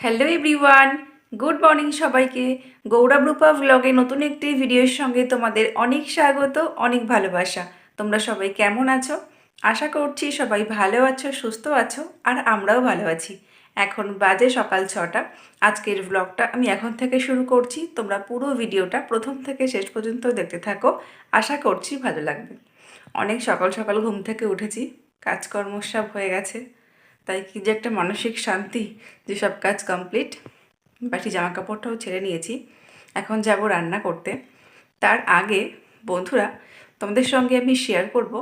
Hello everyone good morning সবাইকে। গৌরব রূপা ভ্লগে নতুন একটি ভিডিওর সঙ্গে তোমাদের অনেক স্বাগত, অনেক ভালোবাসা। তোমরা সবাই কেমন আছো? আশা করছি সবাই ভালো আছো, সুস্থ আছো, আর আমরাও ভালো আছি। এখন বাজে সকাল ছটা। আজকের ব্লগটা আমি এখন থেকে শুরু করছি। তোমরা পুরো ভিডিওটা প্রথম থেকে শেষ পর্যন্ত দেখতে থাকো। আশা করছি ভালো লাগবে। অনেক সকাল সকাল ঘুম থেকে উঠেছি। কাজকর্ম সব হয়ে গেছে। তাই কি যে একটা মানসিক শান্তি যে সব কাজ কমপ্লিট বাকি জামা কাপড়টাও ছেড়ে নিয়েছি। এখন যাব রান্না করতে। তার আগে বন্ধুরা, তোমাদের সঙ্গে আমি শেয়ার করব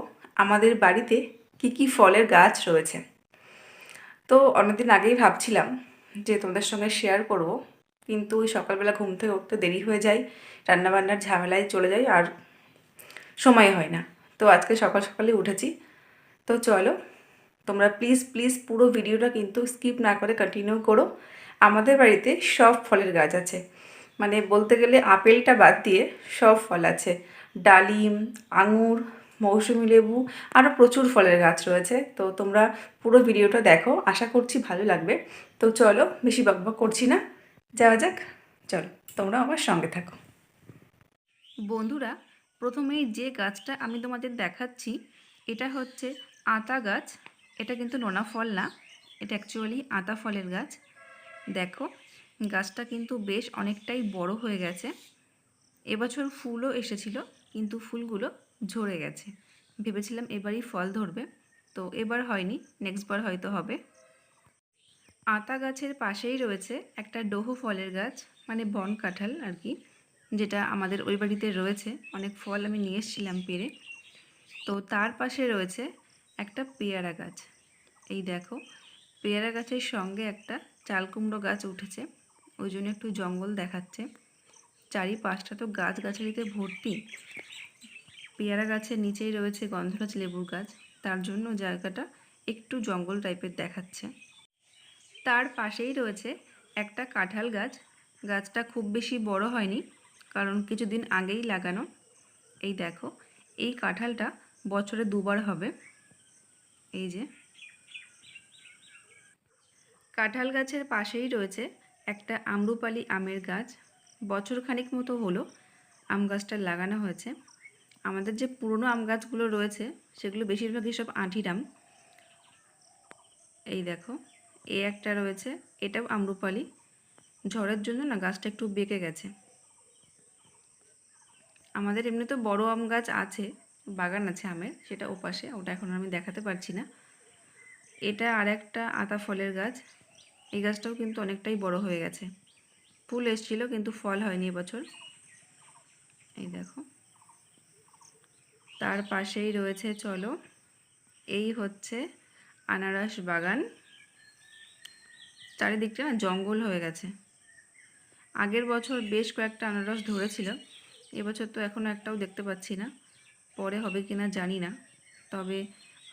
আমাদের বাড়িতে কি কি ফলের গাছ রয়েছে। তো অনেকদিন আগেই ভাবছিলাম যে তোমাদের সঙ্গে শেয়ার করব, কিন্তু ওই সকালবেলা ঘুম থেকে উঠতে দেরি হয়ে যায়, রান্নাবান্নার ঝামেলায় চলে যায় আর সময় হয় না। তো আজকে সকাল সকালে উঠেছি। তো চলো তোমরা প্লিজ প্লিজ পুরো ভিডিওটা কিন্তু স্কিপ না করে কন্টিনিউ করো। আমাদের বাড়িতে সব ফলের গাছ আছে। মানে বলতে গেলে আপেলটা বাদ দিয়ে সব ফল আছে। ডালিম, আঙুর, মৌসুমি লেবু আরও প্রচুর ফলের গাছ রয়েছে। তো তোমরা পুরো ভিডিওটা দেখো। আশা করছি ভালো লাগবে। তো চলো, বেশি বকবক করছি না। যাওয়া যাক। চলো, তোমরা আমার সঙ্গে থাকো। বন্ধুরা, প্রথমেই যে গাছটা আমি তোমাদের দেখাচ্ছি, এটা হচ্ছে আতা গাছ। এটা কিন্তু নোনা ফল না, এটা অ্যাকচুয়ালি আতা ফলের গাছ। দেখো, গাছটা কিন্তু বেশ অনেকটাই বড় হয়ে গেছে। এবছর ফুলও এসেছিল, কিন্তু ফুলগুলো ঝরে গেছে। ভেবেছিলাম এবারই ফল ধরবে, তো এবার হয়নি নেক্সট বার হয়তো হবে। আতা গাছের পাশেই রয়েছে একটা ডোহো ফলের গাছ মানে বন কাঁঠাল আর কি, যেটা আমাদের ওই বাড়িতে রয়েছে। অনেক ফল আমি নিয়ে এসেছিলাম পেরে। তো তার পাশে রয়েছে একটা পেয়ারা গাছ। এই দেখো, পেয়ারা গাছের সঙ্গে একটা চাল কুমড়ো গাছ উঠেছে। ওই জন্য একটু জঙ্গল দেখাচ্ছে। চারিপাশটা তো গাছ গাছালিতে ভর্তি। পেয়ারা গাছের নিচেই রয়েছে গন্ধরাজ লেবুর গাছ। তার জন্য জায়গাটা একটু জঙ্গল টাইপের দেখাচ্ছে। তার পাশেই রয়েছে একটা কাঁঠাল গাছ। গাছটা খুব বেশি বড় হয়নি, কারণ কিছুদিন আগেই লাগানো। এই দেখো, এই কাঁঠালটা বছরে দুবার হবে। এই যে। কাঁঠাল গাছের পাশেই রয়েছে একটা আম্রপালি আমের গাছ। বছর খানিক মতো হলো আম গাছটা লাগানো হয়েছে। আমাদের যে পুরনো আম গাছগুলো রয়েছে, সেগুলো বেশিরভাগই সব আঁঠির আম। এই দেখো, এ একটা রয়েছে, এটাও আম্রপালি। ঝড়ের জন্য না গাছটা একটু বেঁকে গেছে। আমাদের এমনি তো বড় আম গাছ আছে বাগান আছে আমের, সেটা ওপাশে, ওটা এখন আমি দেখাতে পারছি না। এটা আর একটা আতা ফলের গাছ, এই গাছটাও কিন্তু অনেকটাই বড় হয়ে গেছে। ফুল এসেছিল, কিন্তু ফল হয়নি এবছর। এই দেখো। তার পাশেই রয়েছে, চলো, এই হচ্ছে আনারস বাগান। চারিদিকটা না জঙ্গল হয়ে গেছে। আগের বছর বেশ কয়েকটা আনারস ধরেছিল, এবছর তো এখনও একটাও দেখতে পাচ্ছি না। পরে হবে কি না জানি না, তবে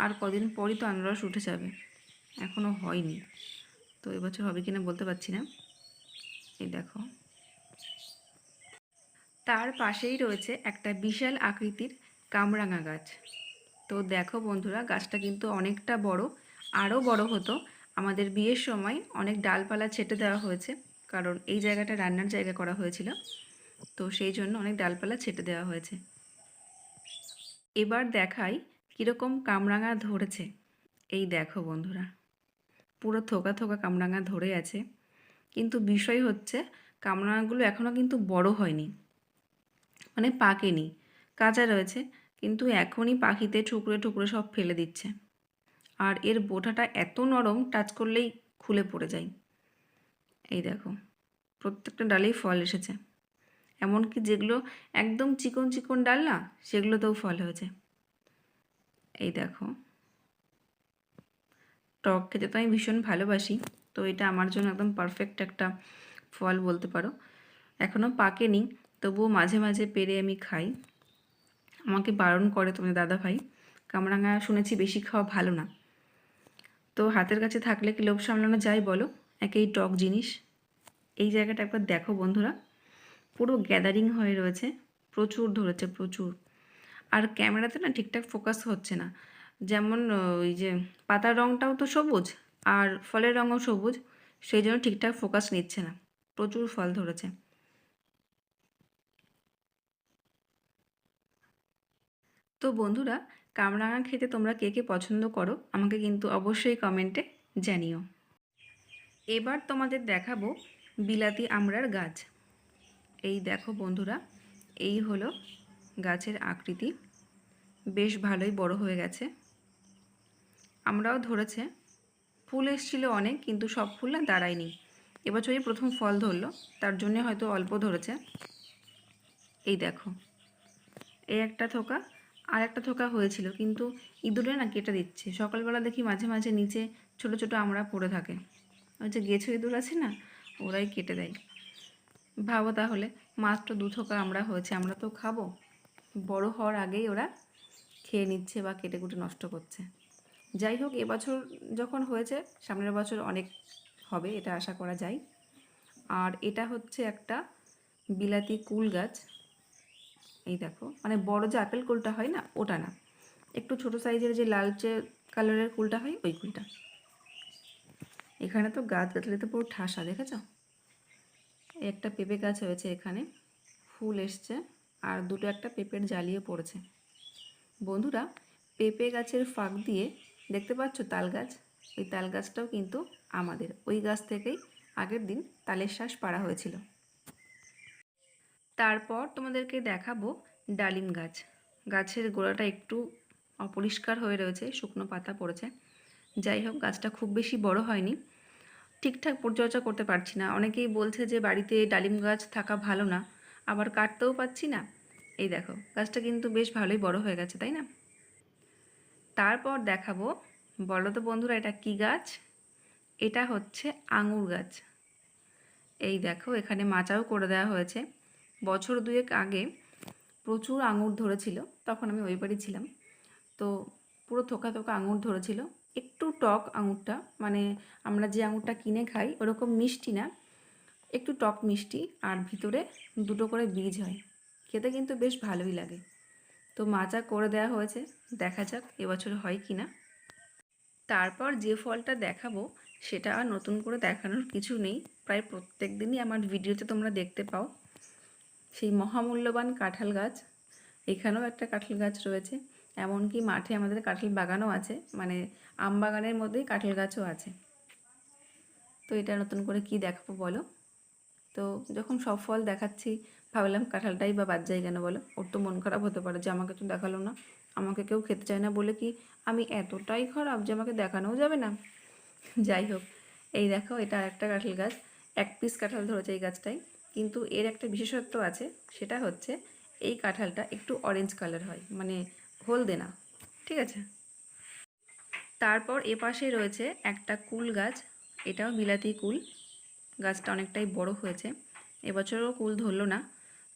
আর কদিন পরই তো আনারস উঠে যাবে। এখনও হয়নি। তো এবছর হবে কি না বলতে পারছি না। এই দেখো। তার পাশেই রয়েছে একটা বিশাল আকৃতির কামরাঙা গাছ। তো দেখো বন্ধুরা, গাছটা কিন্তু অনেকটা বড়, আরও বড় হতো। আমাদের বিয়ের সময় অনেক ডালপালা ছেটে দেওয়া হয়েছে, কারণ এই জায়গাটা রান্নার জায়গা করা হয়েছিল। তো সেই জন্য অনেক ডালপালা ছেটে দেওয়া হয়েছে। এবার দেখাই কীরকম কামরাঙা ধরেছে। এই দেখো বন্ধুরা, পুরো থোকা থোকা কামরাঙা ধরে আছে। কিন্তু বিষয় হচ্ছে, কামরাঙাগুলো এখনও কিন্তু বড় হয়নি মানে পাকেনি। কাঁচা রয়েছে, কিন্তু এখনই পাখিতে ঠুকরে ঠুকরে সব ফেলে দিচ্ছে। আর এর বোটাটা এত নরম, টাচ করলেই খুলে পড়ে যায়। এই দেখো, প্রত্যেকটা ডালেই ফল এসেছে। এমনকি যেগুলো একদম চিকন চিকন ডাল না, সেগুলোতেও ফল হয়েছে। এই দেখো। টক খেতে তো আমি ভীষণ ভালোবাসি, তো এটা আমার জন্য একদম পারফেক্ট একটা ফল বলতে পারো। এখনও পাকেনি, তবুও মাঝে মাঝে পেরে আমি খাই। আমাকে বারণ করে তোমাদের দাদা ভাই কামরাঙা শুনেছি বেশি খাওয়া ভালো না। তো হাতের কাছে থাকলে কি লোভ সামলানো যায় বলো? একেই টক জিনিস। এই জায়গাটা একবার দেখো বন্ধুরা। পুরো গ্যাদারিং হয়ে রয়েছে। প্রচুর ধরেছে, প্রচুর। আর ক্যামেরাতে না ঠিকঠাক ফোকাস হচ্ছে না। যেমন ওই যে পাতার রঙটাও তো সবুজ আর ফলের রঙও সবুজ, সেই জন্য ঠিকঠাক ফোকাস নিচ্ছে না। প্রচুর ফল ধরেছে। তো বন্ধুরা, কামরাঙা খেতে তোমরা কে কে পছন্দ করো, আমাকে কিন্তু অবশ্যই কমেন্টে জানিও। এবার তোমাদের দেখাবো বিলাতি আমড়ার গাছ। এই দেখো বন্ধুরা, এই হলো গাছের আকৃতি। বেশ ভালোই বড় হয়ে গেছে। আমরাও ধরেছে। ফুল এসেছিল অনেক, কিন্তু সব ফুল না দাঁড়ায়নি। এবছরই প্রথম ফল ধরলো, তার জন্যে হয়তো অল্প ধরেছে। এই দেখো, এই একটা থোকা, আর একটা থোকা হয়েছিল, কিন্তু ইঁদুরে না কেটে দিচ্ছে। সকালবেলা দেখি মাঝে মাঝে নিচে ছোট ছোট আমরা পড়ে থাকে। ওই যে গেছো ইঁদুর আছে না, ওরাই কেটে দেয়। ভাবো তাহলে, মাত্র দু থোকা আমরা হয়েছে, আমরা তো খাব। বড় হওয়ার আগেই ওরা খেয়ে নিচ্ছে বা কেটে কুটে নষ্ট করছে। যাই হোক, এবছর যখন হয়েছে, সামনের বছর অনেক হবে, এটা আশা করা যায়। আর এটা হচ্ছে একটা বিলাতি কুল গাছ। এই দেখো মানে বড় যে আপেল কুলটা হয় না, ওটা না। একটু ছোট সাইজের যে লালচে কালারের কুলটা হয়, ওই কুলটা। এখানে তো গাছ গাছালিতে পুরো ঠাসা, দেখেছ? একটা পেঁপে গাছ হয়েছে এখানে, ফুল এসছে আর দুটো একটা পেঁপের জ্বালিয়ে পড়েছে। বন্ধুরা, পেঁপে গাছের ফাঁক দিয়ে দেখতে পাচ্ছ তাল গাছ? ওই তাল গাছটাও কিন্তু আমাদের। ওই গাছ থেকেই আগের দিন তালের শ্বাস পাড়া হয়েছিল। তারপর তোমাদেরকে দেখাবো ডালিম গাছ। গাছের গোড়াটা একটু অপরিষ্কার হয়ে রয়েছে, শুকনো পাতা পড়েছে। যাই হোক, গাছটা খুব বেশি বড় হয়নি। ঠিকঠাক পরিচর্যা করতে পারছি না। অনেকেই বলছে যে বাড়িতে ডালিম গাছ থাকা ভালো না, আবার কাটতেও পাচ্ছি না। এই দেখো, গাছটা কিন্তু বেশ ভালোই বড় হয়ে গেছে, তাই না? তারপর দেখাবো, বলো তো বন্ধুরা, এটা কি গাছ? এটা হচ্ছে আঙুর গাছ। এই দেখো, এখানে মাচাও করে দেওয়া হয়েছে। বছর দুয়েক আগে প্রচুর আঙুর ধরেছিল, তখন আমি ওই বাড়ি ছিলাম। তো পুরো থোকা থোকা আঙুর ধরেছিল। একটু টক আঙুরটা মানে আমরা যে আঙুরটা কিনে খাই ওরকম মিষ্টি না, একটু টক মিষ্টি আর ভিতরে দুটো করে বীজ হয়। খেতে কিন্তু বেশ ভালোই লাগে। তো মাচা করে দেওয়া হয়েছে, দেখা যাক এবছর হয় কি না। তারপর যে ফলটা দেখাবো সেটা আর নতুন করে দেখানোর কিছু নেই। প্রায় প্রত্যেক দিনই আমার ভিডিওতে তোমরা দেখতে পাও। সেই মহামূল্যবান কাঁঠাল গাছ, এখানেও একটা কাঁঠাল গাছ রয়েছে। এমনকি মাঠে আমাদের কাঁঠাল বাগানও আছে মানে আম বাগানের মধ্যেই কাঁঠাল গাছও আছে। তো এটা নতুন করে কি দেখাবো বলো? তো যখন সব ফল দেখাচ্ছি, ভাবলাম কাঁঠালটাই বা বাদ যায় কেন বলো? ওর তো মন খারাপ হতে পারে যে আমাকে তো দেখাল না। আমাকে কেউ খেতে চায় না বলে কি আমি এতটাই খারাপ যে আমাকে দেখানোও যাবে না? যাই হোক, এই দেখো এটা একটা কাঁঠাল গাছ। এক পিস কাঁঠাল ধরেছে এই গাছটায়। কিন্তু এর একটা বিশেষত্ব আছে, সেটা হচ্ছে এই কাঁঠালটা একটু অরেঞ্জ কালার হয়। মানে হলদে না, ঠিক আছে? তারপর এ পাশে রয়েছে একটা কুল গাছ, এটাও বিলাতি কুল। গাছটা অনেকটাই বড় হয়েছে। এবছরও কুল ধরলো না,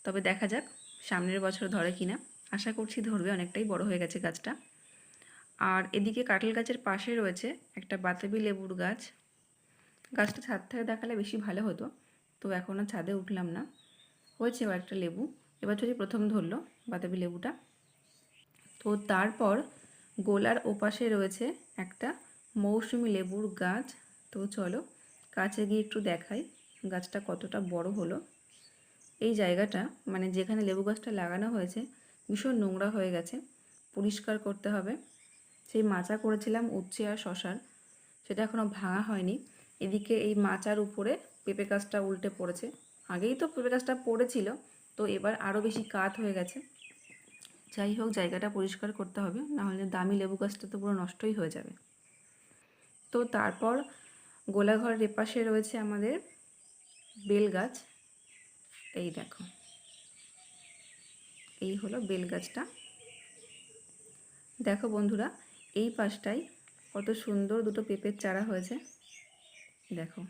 তবে দেখা যাক সামনের বছর ধরে কিনা। আশা করছি ধরবে, অনেকটাই বড় হয়ে গেছে গাছটা। আর এদিকে কাঁঠাল গাছের পাশে রয়েছে একটা বাতাবি লেবুর গাছ। গাছটা ছাদ থেকে দেখালে বেশি ভালো হতো, তো এখনও ছাদে উঠলাম না। হয়েছে একটা লেবু এবছরই প্রথম ধরলো বাতাবি লেবুটা তো তারপর গোলার ওপাশে রয়েছে একটা মৌসুমি লেবুর গাছ। তো চলো কাছে গিয়ে একটু দেখাই গাছটা কতটা বড় হলো। এই জায়গাটা মানে যেখানে লেবু গাছটা লাগানো হয়েছে, ভীষণ নোংরা হয়ে গেছে। পরিষ্কার করতে হবে। সেই মাচা করেছিলাম উচ্ছে আর শশার। সেটা এখনও ভাঙা হয়নি। এদিকে এই মাচার উপরে পেঁপে গাছটা উল্টে পড়েছে। আগেই তো পেঁপে গাছটা পড়েছিল, তো এবার আরও বেশি কাত হয়ে গেছে। যাই হোক, জায়গাটা পরিষ্কার করতে হবে, নাহলে দামি লেবু গাছটা তো পুরো নষ্টই হয়ে যাবে। তো তারপর গোলাঘরের এপাশে রয়েছে আমাদের বেল গাছ এই দেখো। এই হলো বেল গাছটা দেখো বন্ধুরা, এই পাশটায় কত সুন্দর দুটো পেঁপের চারা হয়েছে। দেখো,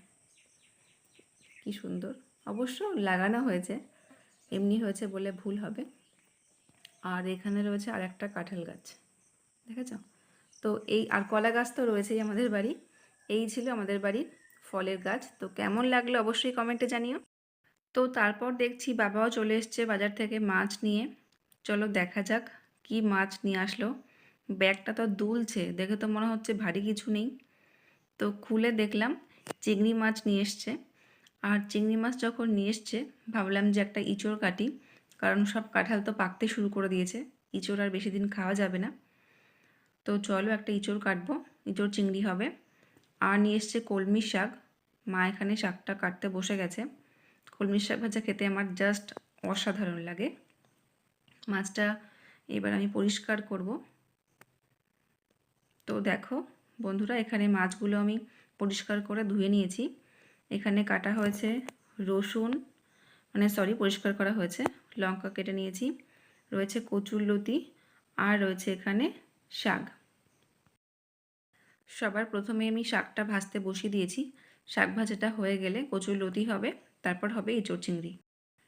কি সুন্দর। অবশ্য লাগানো হয়েছে, এমনি হয়েছে বলে ভুল হবে। আর এখানে রয়েছে আর একটা কাঁঠাল গাছ, দেখেছ? তো এই, আর কলা গাছ তো রয়েছেই আমাদের বাড়ি, এই ছিল আমাদের বাড়ির ফলের গাছ, তো কেমন লাগল অবশ্যই কমেন্টে জানিও। তো তারপর দেখছি বাবাও চলে এসছে বাজার থেকে মাছ নিয়ে, চলো দেখা যাক কি মাছ নিয়ে আসলো। ব্যাগটা তো দুলছে, দেখে তো মনে হচ্ছে ভারী কিছু নেই। তো খুলে দেখলাম চিংড়ি মাছ নিয়ে এসছে, আর চিংড়ি মাছ যখন নিয়ে এসছে, ভাবলাম যে একটা ইঁচড় কাটি কারণ সব কাঁঠাল তো পাকতে শুরু করে দিয়েছে। ইঁচড় আর বেশি দিন খাওয়া যাবে না। তো চলো একটা ইঁচড় কাটবো। ইঁচড় চিংড়ি হবে। আর নিয়ে এসছে কলমি শাক। মা এখানে শাকটা কাটতে বসে গেছে। কলমি শাক ভাজা খেতে আমার জাস্ট অসাধারণ লাগে। মাছটা এবার আমি পরিষ্কার করব। তো দেখো বন্ধুরা, এখানে মাছগুলো আমি পরিষ্কার করে ধুয়ে নিয়েছি। এখানে কাটা হয়েছে রসুন মানে সরি পরিষ্কার করা হয়েছে। লঙ্কা কেটে নিয়েছি। রয়েছে কচুর লতি আর রয়েছে এখানে শাক। সবার প্রথমে আমি শাকটা ভাজতে বসিয়ে দিয়েছি। শাক ভাজাটা হয়ে গেলে কচুর লতি হবে, তারপর হবে ইঁচড় চিংড়ি।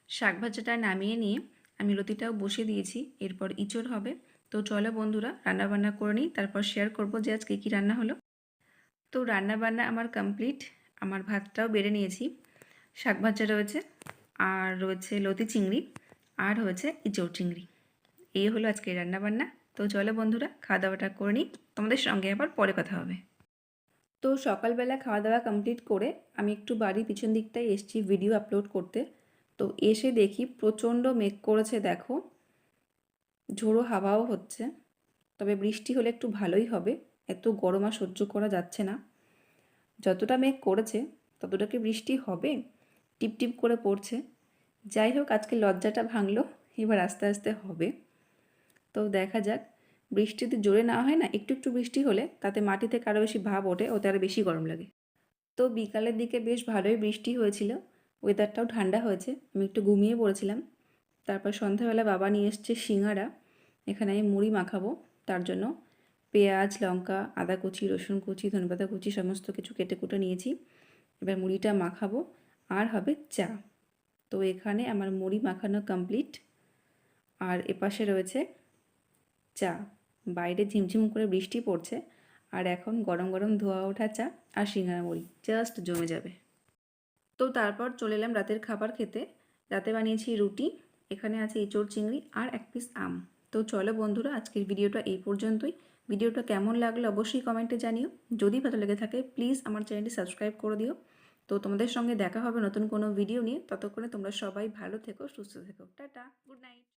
শাক ভাজাটা নামিয়ে নিয়ে আমি লতিটাও বসিয়ে দিয়েছি, এরপর ইঁচড় হবে। তো চলো বন্ধুরা, রান্নাবান্না করে নিই, তারপর শেয়ার করব যে আজকে কী রান্না হলো। তো রান্নাবান্না আমার কমপ্লিট আমার ভাতটাও বেড়ে নিয়েছি। শাক ভাজা রয়েছে আর রয়েছে লতি চিংড়ি। আর হয়েছে ইঁচড় চিংড়ি। এই হলো আজকে রান্নাবান্না। তো চলো বন্ধুরা খাওয়া দাওয়াটা করে নিই। তোমাদের সঙ্গে আবার পরে কথা হবে। তো সকালবেলা খাওয়া দাওয়া কমপ্লিট করে আমি একটু বাড়ির পিছন দিকটায় এসেছি ভিডিও আপলোড করতে। তো এসে দেখি প্রচণ্ড মেঘ করেছে, দেখো। ঝোড়ো হাওয়াও হচ্ছে। তবে বৃষ্টি হলে একটু ভালোই হবে। এত গরম আর সহ্য করা যাচ্ছে না। যতটা মেঘ করেছে, ততটা কি বৃষ্টি হবে? টিপ টিপ করে পড়ছে। যাই হোক, আজকে লজ্জাটা ভাঙলো, এবার আস্তে আস্তে হবে। তো দেখা যাক বৃষ্টিতে জোরে না হয় না, একটু একটু বৃষ্টি হলে তাতে মাটি থেকে আরও বেশি ভাব ওঠে, ওতে আরও বেশি গরম লাগে। তো বিকালের দিকে বেশ ভালোই বৃষ্টি হয়েছিল ওয়েদারটাও ঠান্ডা হয়েছে, আমি একটু ঘুমিয়ে পড়েছিলাম। তারপর সন্ধ্যাবেলা বাবা নিয়ে এসছে সিঙ্গারা, এখানে আমি মুড়ি মাখাবো, তার জন্য পেঁয়াজ, লঙ্কা, আদা কুচি, রসুন কুচি, ধনেপাতা কুচি, সমস্ত কিছু কেটে কুটে নিয়েছি। এবার মুড়িটা মাখাবো, আর হবে চা। তো এখানে আমার মুড়ি মাখানো কমপ্লিট আর এপাশে রয়েছে চা। বাইরে ঝিমঝিম করে বৃষ্টি পড়ছে। আর এখন গরম গরম ধোয়া ওঠা চা আর সিঙ্গারা মুড়ি জাস্ট জমে যাবে। তো তারপর চলে এলাম রাতের খাবার খেতে। রাতে বানিয়েছি রুটি, এখানে আছে এঁচড় চিংড়ি আর এক পিস আম। তো চলো বন্ধুরা, আজকের ভিডিওটা এই পর্যন্তই। ভিডিওটা কেমন লাগল অবশ্যই কমেন্টে জানিও। যদি ভালো লেগে থাকে প্লিজ আমার চ্যানেলটি সাবস্ক্রাইব করে দিও। তো তোমাদের সঙ্গে দেখা হবে নতুন কোনো ভিডিও নিয়ে। ততক্ষণে তোমরা সবাই ভালো থেকো, সুস্থ থেকো। Tata good night